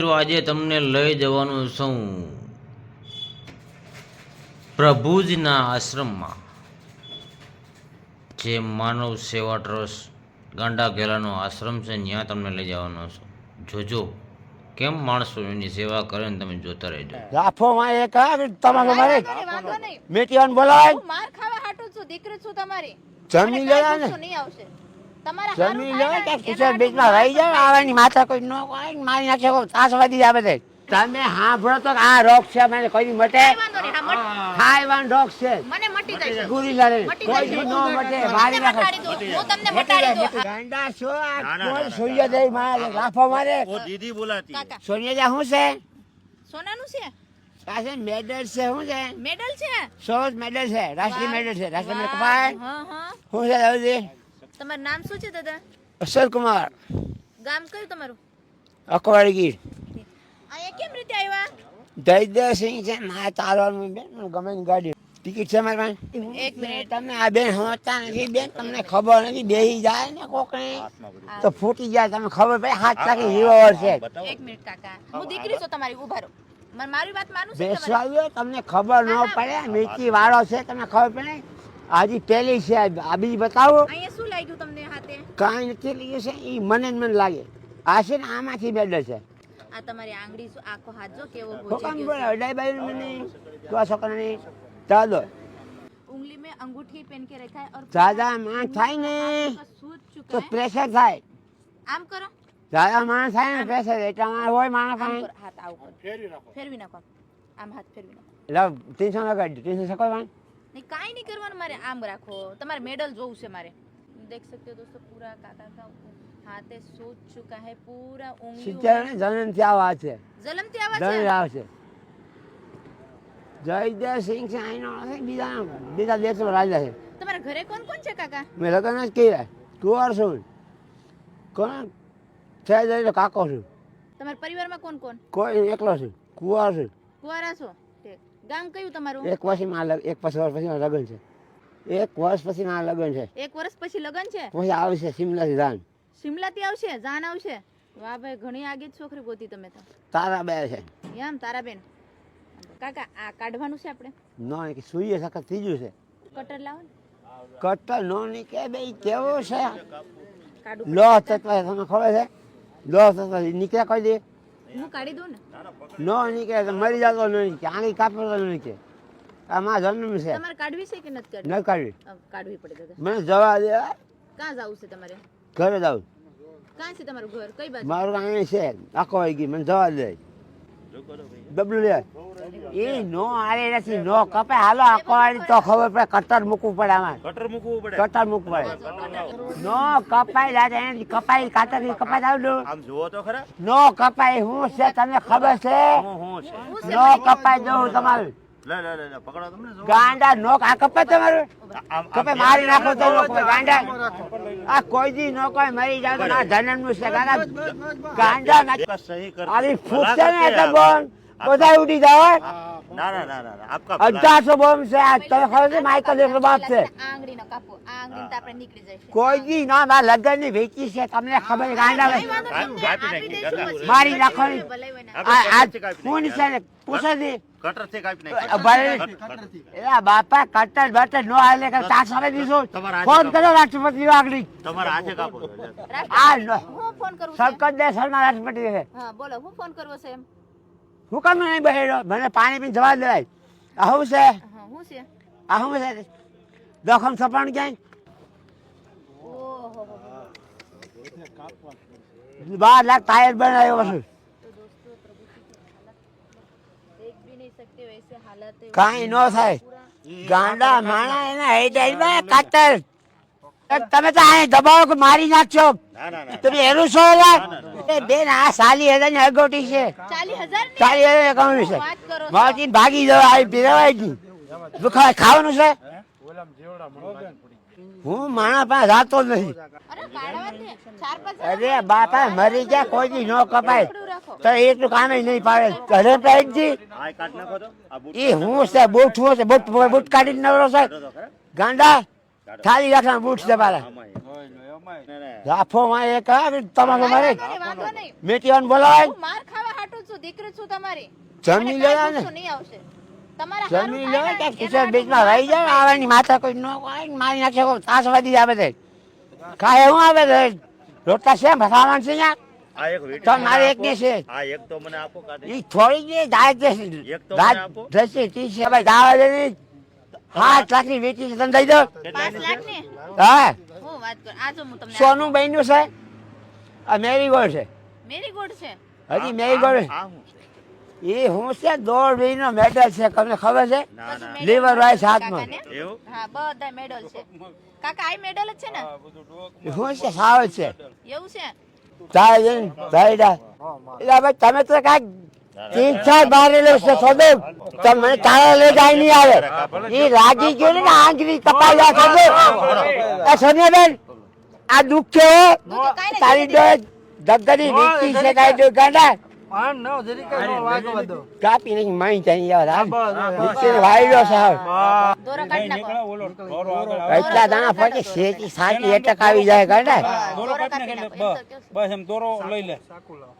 મિત્રો આજે તમને લઈ જવાનું છું પ્રભુજના આશ્રમમાં જે માનવ સેવા ટ્રસ્ટ ગાંડા ઘેલાનો આશ્રમ છે ત્યાં તમને લઈ જવાનો છું. જોજો કેમ માણસો એની સેવા કરે ને તમે જોતા રહેજો. લાફો માં એક આવે તમારો મારે. મેટિયાન બોલાય માર ખાવા હાટું છું દીકરી છું તમારી. જમી લેવા ને નહીં આવશે. તમારા જમી લો ત્યાં કિશોર માથા કોઈ ન કોઈ મારી નાખે ત્રાસવાદી જ આવે તમે હાંભળો તો આ રોગ છે કોઈ મટે. થાઈવાન રોગ છે. મને દે મારે લાફો મારે. દીદી બોલાતી. સોનિયા જા હું છે? સોનાનું મેડલ છે શું છે? સોસ મેડલ છે રાષ્ટ્રીય મેડલ છે રાષ્ટ્રીય મેડલ. કપાય. હું છે તમારું નામ શું છે દાદા? અશોક કુમાર ગામ કયું તમારું? અકવાડી. ગીર અહીંયા કેમ રીતે આવ્યા? દૈદસિંહ છે મારે ચાલવાનું બેન ગમે ની ગાડી. ટિકિટ છે મારી પાસે? એક મિનિટ. તમે આ બેન સમજતા નથી બેન તમને ખબર નથી બેહી જાય ને કોકને? તો ફૂટી જાય તમને ખબર પડે હાથ લાગી હીરો છે એક મિનિટ કાકા. હું દીકરી છું તમારી ઊભા રહો. મારી વાત માનું છે તમારે? તમને ખબર ન પડે મીઠી વાળો છે તમને ખબર પડે? હજી પેલી છે આ બીજી બતાવો અહીંયા શું લાગ્યું તમને હાથે કાંઈ નથી લીધું છે એ મને જ મને લાગે આ છે ને આમાંથી બેડર છે આ તમારી આંગળી શું આખો હાથ જો કેવો કોકામ હોજી બોલે ગયો અડાઈ બાઈ મને તો આ છોકરાની ચાલો છે उंगली में अंगूठी पहन के रखा है और દાદા માણસ થાય ને आपका सूज તો चुका है પ્રેશર થાય આમ કરો દાદા માણસ થાય ને પ્રેશર એટલા માણસ હોય માણસ આમ પાસે કરો હાથ આવું કરો ફેરવી નાખો આમ હાથ ફેરવી નાખો એટલે ત્રીસો લગાડી ત્રીસો શકો नहीं काई नहीं करवाना मारे आम रखो तुम्हारे मेडल जो उसे मारे देख सकते हो दोस्तों पूरा काका का हाथे सूज चुका है पूरा उंगली સિત્તેર ને જન્મ થી આવા છે जलमती आवाज જન્મ है આવશે જયદેવ સિંહ છે અહીંનો નથી બીજા બીજા દેશનો રાજા છે तुम्हारे घरे कौन कौन છે કાકા મેં લગ્ન જ કર્યા કુંવર છું કોણ છે જઈને કાકો છું તમારા પરિવારમાં કોણ કોણ કોઈ એકલો છું કુંવર છું કુંવારા છો ઠીક. ગામ કયું તમારું? એક પછી માં લગ- એક પછી વર્ષ પછી મારા લગ્ન છે. એક વર્ષ પછી મારા લગ્ન છે. એક વર્ષ પછી લગન છે? પછી આવશે શિમલાથી જાન. શિમલાથી આવશે? જાન આવશે? વાહ ભાઈ ઘણી આગી છોકરી ગોતી તમે તો. તારા બે છે. એમ તારાબેન કાકા આ કાઢવાનું છે આપણે? નો કે સૂઈએ સખત ત્રીજું છે. કટર લાવો ને. કટર નો ની કે બે કેવો છે? લોહ તત્વ તમે ખબર છે? લો તત્વ નીકળ્યા કરી દે? હું કાઢી દઉં ને? નો નીકળે તો મરી જતો ન નીકળે આંગળી કાપે તો ન નીકળે આ માં જન્મ છે. તમારે કાઢવી છે કે નથી કાઢવી? ન કાઢવી. કાઢવી પડે દાદા. મને જવા દે. ક્યાં જવું છે તમારે? ઘરે જાઉં. ક્યાં છે તમારું ઘર? કઈ બાજુ? મારું અહીં છે. આખો વાગી મને જવા દે. તો ખબર પડે કટર મૂકવું પડે આમાં. કટર મૂકવું પડે. નો કપાઈ દાદા એને કપાઈ કાતર કપાઈ દાવ નો. કપાઈ હું છે તમને ખબર છે? નો કપાઈ દઉં તમારું. ગાંડા નોક છે કોઈ દી ના ના લગનની વેચી છે તમને ખબર ગાંડા મારી નાખો આ છે પૂછો દી. કટર કાપી આ ભાઈ કટર- કટર. એલા બાપા કટર બટર નો હાલે કે તાર સામે દીધું ફોન કરો રાષ્ટ્રપતિ આગળ. તમારા હાથે કાપો. આ નો. હું ફોન કરું સરકત દે સરના રાષ્ટ્રપતિ છે. હા બોલો હું ફોન કરવો છે એમ? હું કામ નહીં બહેરો મને પાણી પીને જવા દેવાય. આ શું છે? હા હું છે? આ શું છે? દખમ સપાણ ક્યાંય? બાર લાખ ટાયર બનાવ્યો છું. કાંઈ ન થાય. ગાંડા માણા એના હેડ કાતર. તમે તો અહીં દબાવો કે મારી નાખશો. ના ના ના. તમે એનું છો યાર એ બેન આ સાલી હજારની અગોટી છે. સાલી હજાર એકાઉન્ટ છે ભાગી જવા આવી પીરવાય નહીં દુખાય ખાવાનું છે? હું માણા પાસે જાતો નહીં. અરે બાપા મરી ગયા કોઈ દી ન કપાય. તો એટલું કામે નહીં પાડે ઘરે પેટજી એ હું છે બૂટ હું છે બૂટ બૂટ કાઢી નવરો છે. ગાંડા ખાલી રાખના બૂટ છે મારા. લાફો માં એક આવે તમારો મારે. મેટીવાન બોલાવાય માર ખાવા હાટું દીકરી છું તમારી. જમી લેવા ને. ગુસ્સો નહીં આવશે તમારા હારું જમી થાય કે કિશોર બીચમાં રહી જાય આવવાની માથા કોઈ ન મારી નાખે ત્રાસવાદી આવે છે. કાંઈ એવું આવે છે. રોટલા છે ભસાવાન છે યાર. આ એક વીટી તો મને મારે એક ને છે. આ એક તો મને આપો કાઢી. ઈ થોડી જે જાય છે. એક તો રાત મને આપો. જશે તી છે ભાઈ દાવા દે ની. હાથ લાખની વેચી છે તને દઈ દો પાંચ લાખ ને હા. હું વાત કરું આ જો હું તમને સોનું બન્યું છે. આ મેરીગોલ્ડ છે. મેરી ગોડ છે? હજી મેરીગોલ્ડ? એ હું છે દોઢ વીનો મેડલ છે તમને ખબર છે? ના ના. લીવર વાઇસ છે હાથમાં. હા બધા મેડલ છે. કાકા આ મેડલ જ છે ને? હું છે સાવ છે. એવું છે? ચાલ જઈને ભાઈડા એટલે ભાઈ તમે તો કાંઈક તીન ચાર બારેલું છે સોદે તમને મને તારા લઈ જાય નહીં આવે. એ રાગી ગયો ને આંગળી કપાઈ જાય સોદે એ સોનિયાબેન આ દુઃખ છે તારી ડોજ દગદરી વીતી છે કાંઈ ગાંડા. આમ ન જરી કઈ નો વાગો બધો કાપી નહીં માઈ જાય યાર હાલ. બસ, બસ. સાહેબ દોરો કાઢી નાખો. એટલા દાણા પછી શેકી સાચી એટક આવી જાય ગાંડા દોરો કાપી નાખો એમ તો કહું બસ. એમ દોરો લઈ લે. સાકુ લાવ.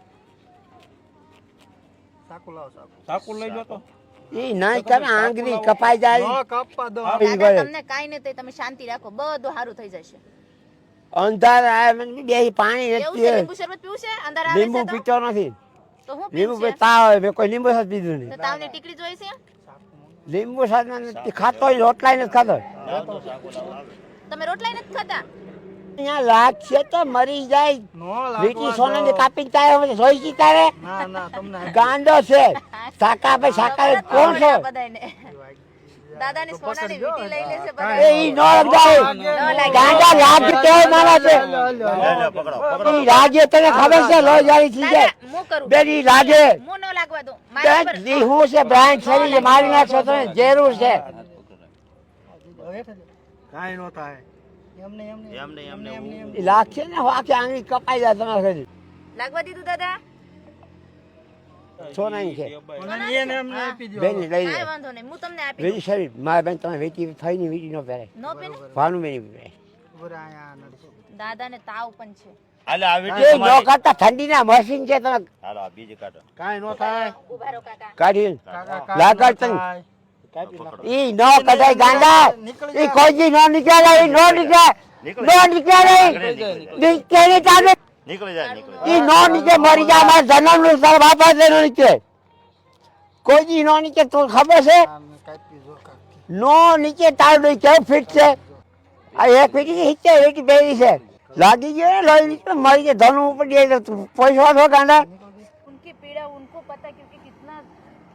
સાકુ લાવ સાકુ. સાકુ લઈ લો તો. એ નહીં તમે આંગળી કપાઈ જાય. નો દો. તમને કાઈ નહીં તમે શાંતિ રાખો. બધું સારું થઈ જશે. અંધાર આવે બે પાણી એવું નથી. લીંબુ પીતો નથી. તો હું લીંબુ તાવ આવે મેં કોઈ લીંબુ સાથ પીધું તો નહીં તાવની ટીકડી જોઈ છે? લીંબુ સાથ નથી ખાતો હોય રોટલા નથી ખાતો. તમે રોટલા નથી ખાતા? અહીંયા લાગશે તો મરી જાય. વીટી સોનાની કાપીને તારે જોઈ છી તારે? ના ના તમને ગાંડો છે. સાકા ભાઈ સાકા કોણ છે? દાદાની સોનાની વીંટી લઈ લેશે એ ઈ નો લગાય ગાંડા લાગ તો મારા છે. લે, લે, પકડો પકડો. ઈ તને ખબર છે? લો જારી થઈ જાય કરું? બેન લાગે. હું ન લાગવા દઉં. મારી ઉપર હું છે બ્રાન્ડ સરી છે, મારી ના તમે જરૂર છે. કાઈ નો થાય. એમને એમને એમને એમને લાગશે ને વાકે આંગળી કપાઈ જાય તમારે ઘરે. લાગવા દીધું દાદા? સોનાની છે બેન લઈ લે. વાંધો નહીં હું તમને આપી વેજી શરીર મારા બેન તમે વેચી થઈ ની નો પહેરે નો પેને ભાનું બેન પહેરે દાદાને તાવ પણ છે. હાલે આવી એ નો તમારી. કરતા ઠંડીના મશીન છે તને. હાલો આ બીજી કાઢો. કાઈ નો થાય. ઊભા રહો કાકા. કાઢી. કાકા કાઈ નો. થાય. ઈ નો કદાય ગાંડા. નીકળી ઈ કોઈ નો નીકળે ઈ નો નીકળે નીકળી. નો નીકળે. નીકળે તાને નીકળી જાય. નીકળી જાય. ઈ નો નીકળે મરી જાય. મારા જન્મનું તારા બાપા છે નો નીકળે. કોઈ જી નો નીકળે તો ખબર છે? કાપી દો. નો નીચે તારું કેવું ફીટ છે? આ એક ફીટી એક બેરી છે. લાગી ગયો ને લોહી નીકળે મરી જાય ધન ઉપર દે તો પૈસા છો ગાંડા उनकी पीड़ा उनको पता है क्योंकि कितना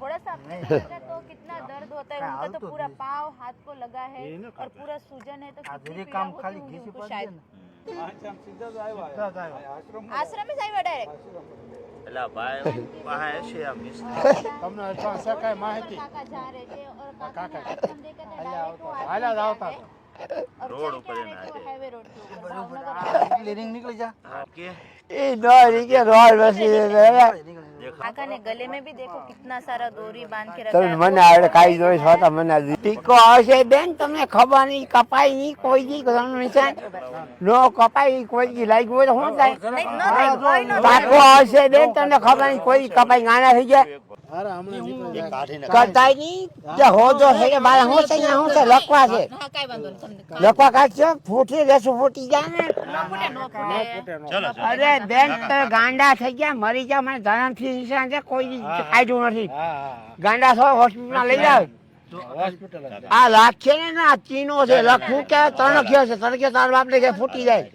थोड़ा सा आपने लगा तो कितना दर्द होता है उनका तो पूरा पाव हाथ को लगा है और पूरा सूजन है तो આ कितनी ધીરે पीड़ा કામ होती ખાલી होगी ઘીસી उनको પડશે शायद ને સીધા જ આવ્યા. आश्रम में जाइए डायरेक्ट એટલે આ ભાઈ પાસે છે આ મિસ્ત્રી. તમને અથવા શકાય માહિતી काका जा रहे थे और काका। काका ने आश्रम देखा था डायरेक्ट वो आश्रम હાલ્યા જ गया આવતા है હતા. રોડ ઉપર હાઈવે. રોડ ક્લિનિંગ નીકળી જા. આપકે એ દોરી કે રોડ બસી કાકા ને ગલે મે ભી દેખો કિતના સારા દોરી બાંધ કે રખા તમે મને આવડે કાઈ જોઈ છો તો મને ટીકો આવશે બેન તમને ખબર નહીં કપાઈ નહીં કોઈ જી ગરમ છે નો કપાઈ કોઈ જી લાગી હોય તો હું થાય. પાકો આવશે બેન તમને ખબર નહીં કોઈ કપાઈ ગાના થઈ જાય કરતાય નહીં જે છે અહીંયા છે લખવા છે લખવા કાઢશો ફૂટી લેશું ફૂટી જાય ને ન ન અરે બેન ગાંડા થઈ ગયા મરી ગયા મને ધરમથી નિશાન છે કોઈ દી કાઢ્યું નથી ગાંડા હા ગાંડા છો હોસ્પિટલમાં લઈ જાવ આ આ છે ને ના ચીનો છે લખવું કે તણખ્યો છે તણખ્યો તાર બાપ કે ફૂટી જાય.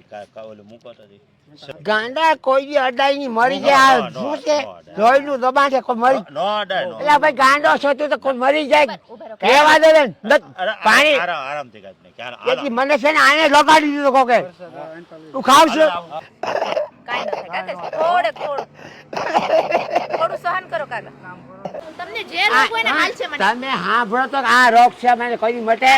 ગાંડા કોઈ બી અડાઈ ની મરી જાય. શું છે? લોહી નું દબાણ છે કોઈ મરી એટલે ભાઈ ગાંડો છો તું તો કોઈ મરી જાય. કહેવા દે પાણી. આરામ આરામથી મને છે ને આને લગાડી દીધો કોકે. તું ખાવ છું. કાઈ ન થાય કાકા થોડે થોડું થોડું સહન કરો કાકા તમને જે રોગ હાલ છે મને. તમે હાંભળો તો આ રોગ છે મને કોઈ મટે.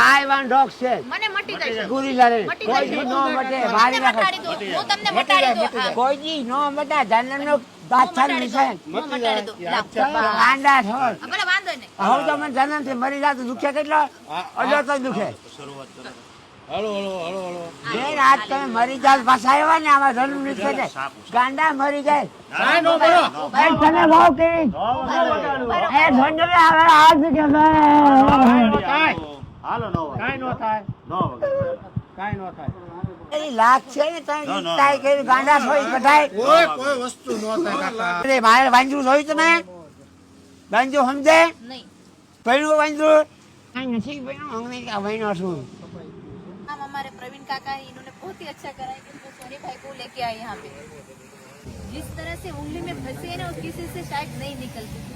થાઈવાન રોગ છે. મને મટી જશે ગુરી લારે કોઈ. દી નો મટે મટાડી દઉં હું તમને મટાડી દઉં. કોઈ દી નો મટે જન્મ નો હું બાદશાહ મટાડી નિશાન મટાડી દઉં. લાવ. તમે ગાંડા છો. હા, ભલે વાંધો નહીં. હવે તો મને જન્મથી મરી જાય તો દુખે કેટલો? અડો તો દુખે. પાછા ને આમાં ધર્મ નીકળે છે. ગાંડા વસ્તુ અરે મારે વાંજરું જોયું તમે? વાંજરું સમજે? નહીં. પડ્યું વાંજરું? નસીબ ભાઈ હું અમેરિકા છું. हमारे प्रवीण काका है इन्होंने बहुत ही अच्छा करा है कि वो सोनी भाई को लेके आए यहाँ पे जिस तरह से उंगली में फंसे हैं ना वो किसी से शायद नहीं निकलती थी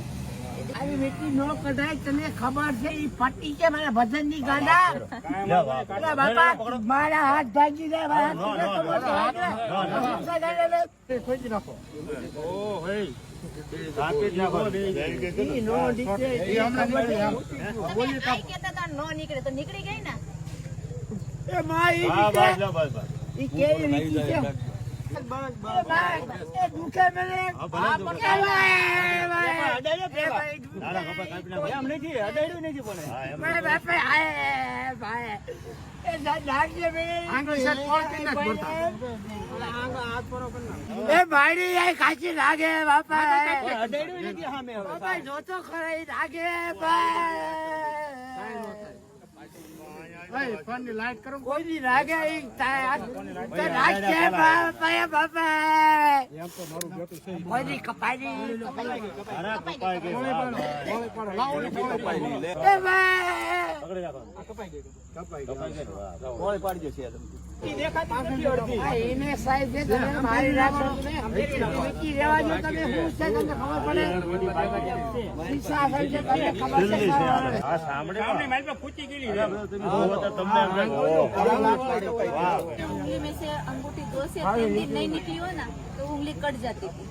આવી મીઠી નો કઢાય તને ખબર છે ઈ પટ્ટી છે મારા ભજન ની ગાંડા અરે બાપા મારા હાથ ભાગી જાય મારા હાથ ભાગી જાય. ઓ ભાઈ ઈ નો નીકળે, ઈ હમણાં ખબર નીકળી આમ. છે. તમે આઈ કહેતા હતા નો નીકળે તો નીકળી ગઈ ને એ માં ઈ બસ બસ બસ. ઈ કેવી રીતિ છે? એ ભાઈ, એ દુખે મને. એ ભાઈ, એ ભાઈ, એ ભાઈ, દુખે. એમ નથી અડાડ્યું નથી પણ મારા બાપે, આય, ભાઈ. એ નાખજે ભાઈ. આંગળી કોણ. એ ભાઈ આ કાચી લાગે બાપા. અડાડ્યું નથી સામે હવે. બાપા જોતો ખરા લાગે ભાઈ. કપાઈ દી અરે કપાઈ ગઈ પાડી લાવો ને ગોળી પાડી લે એ ભાઈ કપાઈ ગઈ કપાઈ કપાઈ ગઈ વાહ. ગોળી પાડજો છે ઈ દેખાતી નથી અડધી આ એને સાહેબ છે તમે મારી રાખો વિકી રહેવા દો તમે હું છે તમને ખબર પડે શીશા છે તમને ખબર છે દિલ્હી છે આ. ખબર. આ સાંભળે સામની મારી પાસે ફૂટી ગયેલી છે. તમે જોવો તો તમને એમ લાગે, ઓહો. વાહ. उंगली में से अंगूठी दो से तीन दिन नहीं निकली हो ना तो उंगली कट जाती थी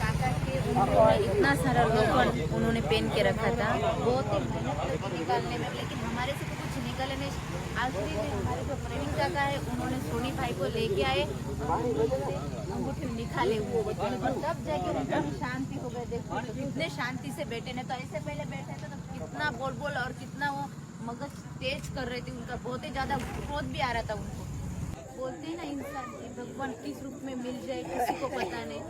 काका के उंगलियों में इतना सारा लोखंड उन्होंने पहन के रखा था बहुत ही मेहनत लगी निकालने में लेकिन हमारे से तो कुछ निकले नहीं आखिरी में हमारे जो प्रवीण काका है, उन्होंने सोनी भाई को लेके आए अंगूठी निकाले वो तब जाके उनको शांति हो गए देखो तो कितने शांति से बैठे ने। तो ऐसे पहले बैठे थे तो कितना बोल बोल और कितना वो मगज तेज कर रहे थे उनका। बहुत ही ज़्यादा क्रोध भी आ रहा था उनको। बोलते ना, इंसान की भगवान किस रूप में मिल जाए, किसी को पता नहीं।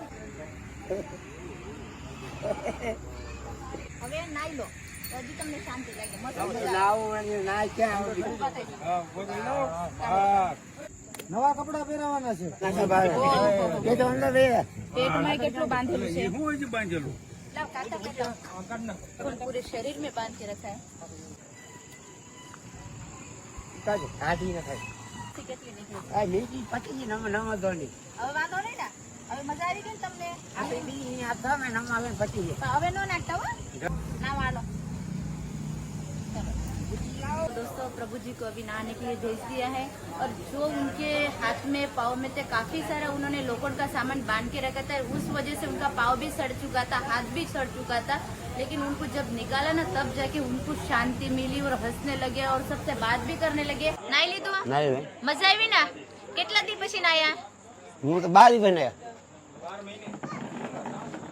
हमें ना लो। હજી તમને નવા કપડા પહેરાવાના છે. એ તો અંદર રે પેટમાં કેટલું હવે વાંધો નહીં ને? હવે મજા આવી ગઈ તમને? આપડે બી આ નવા નમ આવે પછી હવે નો નાખતા હો. ના दोस्तों प्रभु जी को अभी नहाने के लिए भेज दिया है और जो उनके हाथ में पाँव में थे काफी सारा उन्होंने लोखंड का सामान बांध के रखा था उस वजह से उनका पाँव भी सड़ चुका था हाथ भी सड़ चुका था लेकिन उनको जब निकाला ना तब जाके उनको शांति मिली और हंसने लगे और सबसे बात भी करने लगे नाई ली तो ના રે. મજા આવી ના કેટલા દી પછી નાયા હું તો બારી બનાવ્યા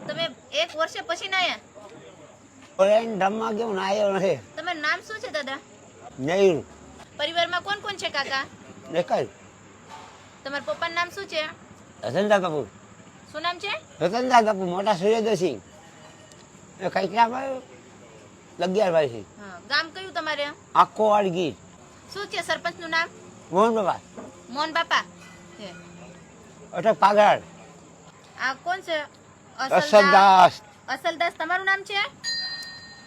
તમે એક વર્ષે પછી નાયા ઓરેન રમવા ગયો ને આવ્યો નથી તમારું નામ શું છે દાદા નહીં પરિવારમાં કોણ કોણ છે કાકા? દેખાય તમારા પપ્પાનું નામ શું છે? રતનદા કપૂર. શું નામ છે? રતનદા કપૂર મોટા સૂર્યદર્શી એ કંઈક ના ભાઈ અગિયાર ભાઈ છે. હા ગામ કયું તમારે? આખો વાળી ગીત શું છે સરપંચનું નામ? મોહન બાબા મોહન બાપા. છે અટક પાગળ આ કોણ છે? અસલદાસ. અસરદાસ અસલદાસ તમારું નામ છે?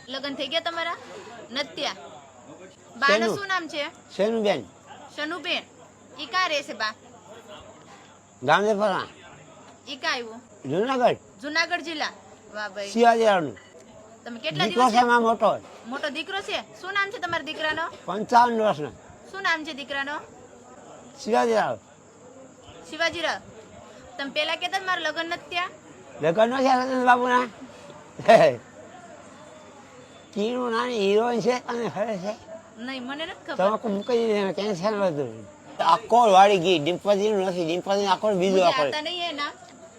લગ્ન થઈ ગયા તમારા? નત્યા. બાનું? શું નામ છે? શનુબેન. શનુબેન. ઈ કા રહે છે બા? ગામદેપરા ઈ કા આવ્યું જુનાગઢ. જુનાગઢ જિલ્લા. વાહ ભાઈ. શિવાજીરાવનું. તમે કેટલા દિવસ છે મોટો? મોટો દીકરો છે? શું નામ છે તમારા દીકરાનો? પંચાવન વર્ષનો. શું નામ છે દીકરાનો? શિવાજીરાવ. શિવાજીરાવ. તમે પેલા કહેતા હતા મારા લગ્ન નથી ત્યાં લગ્ન છે રતન બાબુના કીનું નાની હિરોઈન છે અને હરે છે. નહીં મને નથી મૂકી દીધી કેન્સલ હતું આખો વાળી ગઈ ડિમ્પાજી નું નથી ડિમ્પાજી આખો બીજો નહીં હે ના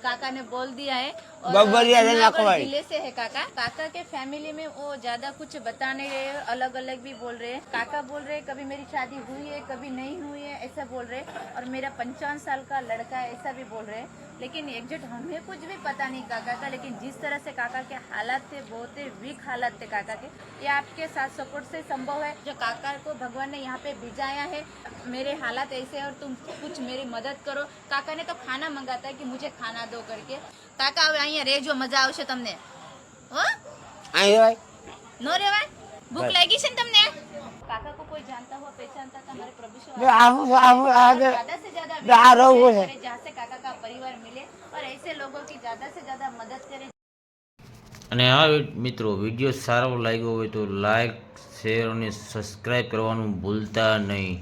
કાકા ને બોલ દિયા હે. बबरिया से ज़िले से है काका काका के फैमिली में वो ज़्यादा कुछ बताने नहीं रहे अलग अलग भी बोल रहे। हैं काका बोल रहे कभी मेरी शादी हुई है कभी नहीं हुई है ऐसा बोल रहे। और मेरा पंचावन साल का लड़का है ऐसा भी बोल रहे। लेकिन एग्जेक्ट हमें कुछ भी पता नहीं काका का लेकिन जिस तरह से काका के हालात थे बहुत ही वीक हालात थे काका के ये आपके साथ सपोर्ट से संभव है। जो काका को भगवान ने यहाँ पे भिजाया है मेरे हालात ऐसे है और तुम कुछ मेरी मदद करो। काका ने तो खाना मंगाता है कि मुझे खाना दो करके। काका अब અહીંયા રહેજો મજા આવશે તમને હો અહીં હોય નો રેવાય ભૂખ બસ. લાગી છે ને તમને કાકા को कोई जानता हुआ पहचानता था हमारे प्रभु से જો આવું આવું આ જે- ज्यादा से ज्यादा जो आ रहा हूँ वो है। करे जहाँ से काका का परिवार मिले और ऐसे लोगों की ज्यादा से ज्यादा मदद करे અને આ વિ- મિત્રો વિડીયો સારો લાગ્યો હોય તો લાઈક શેર અને સબસ્ક્રાઈબ કરવાનું ભૂલતા નહીં